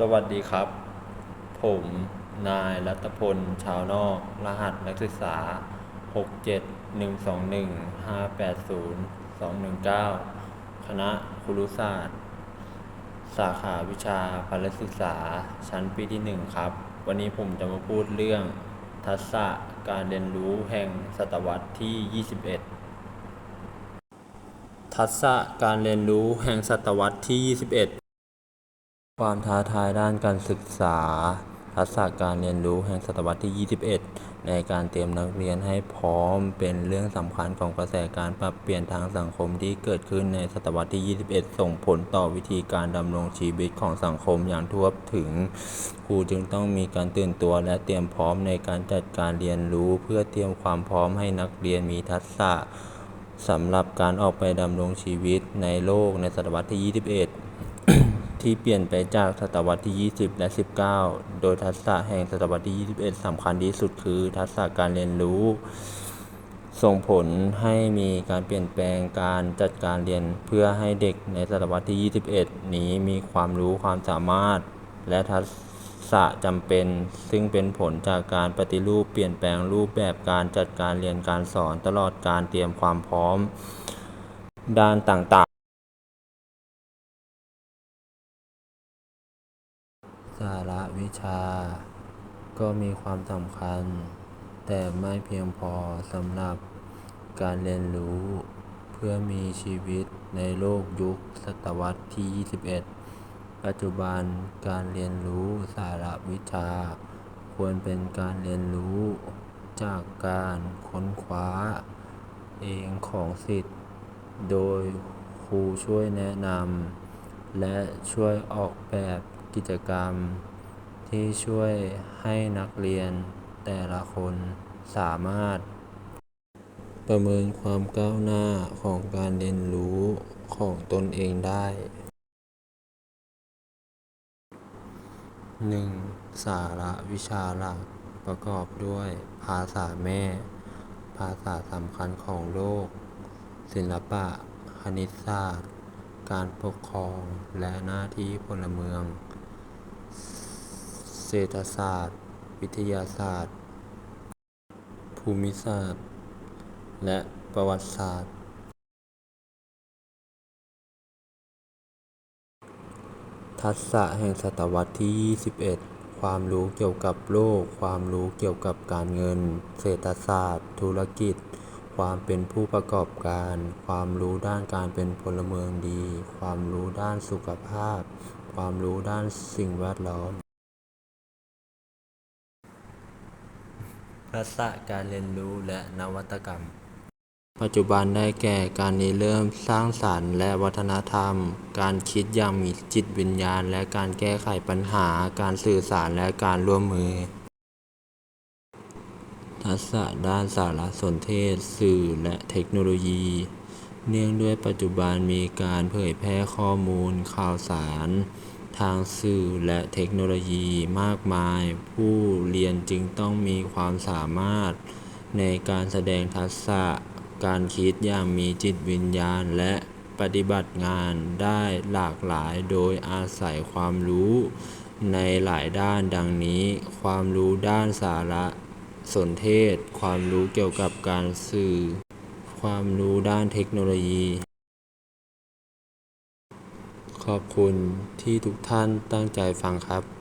สวัสดีครับ ผมนายรัตพล ชาวนอก รหัสนักศึกษา 67121580219 คณะครุศาสตร์ สาขาวิชาพลศึกษา ชั้นปีที่หนึ่งครับ วันนี้ผมจะมาพูดเรื่อง ทักษะการเรียนรู้แห่งศตวรรษที่ 21 ทักษะการเรียนรู้แห่งศตวรรษที่ 21 ความท้าทายด้านการศึกษา ทักษะการเรียนรู้แห่งศตวรรษที่ 21 ในการเตรียมนักเรียนให้พร้อมเป็นเรื่องสำคัญของกระแสการปรับเปลี่ยนทางสังคมที่เกิดขึ้นในศตวรรษที่ 21 ส่งผลต่อวิธีการดำรงชีวิตของสังคมอย่างทั่วถึง ครูจึงต้องมีการตื่นตัวและเตรียมพร้อมในการจัดการเรียนรู้ เพื่อเตรียมความพร้อมให้นักเรียนมีทักษะสำหรับการออกไปดำรงชีวิตในโลกในศตวรรษที่ 21 ที่เปลี่ยนไปจากศตวรรษที่ 20 และ 19 โดยทักษะแห่งศตวรรษที่ 21 สำคัญที่สุดคือทักษะการเรียนรู้ ส่งผลให้มีการเปลี่ยนแปลงการจัดการเรียนเพื่อให้เด็กในศตวรรษที่ 21 นี้มีความรู้ความสามารถ และทักษะจำเป็น ซึ่งเป็นผลจากการปฏิรูปเปลี่ยนแปลงรูปแบบการจัดการเรียนการสอนตลอดการเตรียมความพร้อมด้านต่างๆ สาระวิชา ก็มีความสำคัญ แต่ไม่เพียงพอสำหรับการเรียนรู้ เพื่อมีชีวิตในโลกยุคศตวรรษที่ 21 ปัจจุบันการเรียนรู้สาระวิชา ควรเป็นการเรียนรู้จากการค้นคว้า เองของศิษย์โดยครูช่วยแนะนำและช่วยออกแบบ กิจกรรม ที่ช่วยให้นักเรียนแต่ละคนสามารถ ประเมินความก้าวหน้าของการเรียนรู้ของตนเองได้ 1. สาระวิชาหลักประกอบด้วยภาษาแม่ ภาษาสำคัญของโลก ศิลปะ คณิตศาสตร์ การปกครอง และหน้าที่พลเมือง เศรษฐศาสตร์ วิทยาศาสตร์ ภูมิศาสตร์ และประวัติศาสตร์ ทักษะแห่งศตวรรษที่ 21 ความรู้เกี่ยวกับโลก ความรู้เกี่ยวกับการเงิน เศรษฐศาสตร์ ธุรกิจ ความเป็นผู้ประกอบการ ความรู้ด้านการเป็นพลเมืองดี ความรู้ด้านสุขภาพความรู้ด้านสิ่งแวดล้อม ทักษะการเรียนรู้และนวัตกรรม ปัจจุบันได้แก่การริเริ่มสร้างสรรค์ และวัฒนธรรม การคิดอย่างมีจิตวิญญาณ และการแก้ไขปัญหา การสื่อสารและการร่วมมือ ทักษะด้านสารสนเทศ สื่อและเทคโนโลยี เนื่องด้วยปัจจุบันมีการเผยแพร่ข้อมูลข่าวสาร ทางสื่อและเทคโนโลยีมากมาย ผู้เรียนจึงต้องมีความสามารถในการแสดงทักษะการคิดอย่างมีจิตวิญญาณและปฏิบัติงานได้หลากหลายโดยอาศัยความรู้ในหลายด้านดังนี้ ความรู้ด้านสารสนเทศ ความรู้เกี่ยวกับการสื่อ ความรู้ด้านเทคโนโลยี ขอบคุณที่ทุกท่านตั้งใจฟังครับ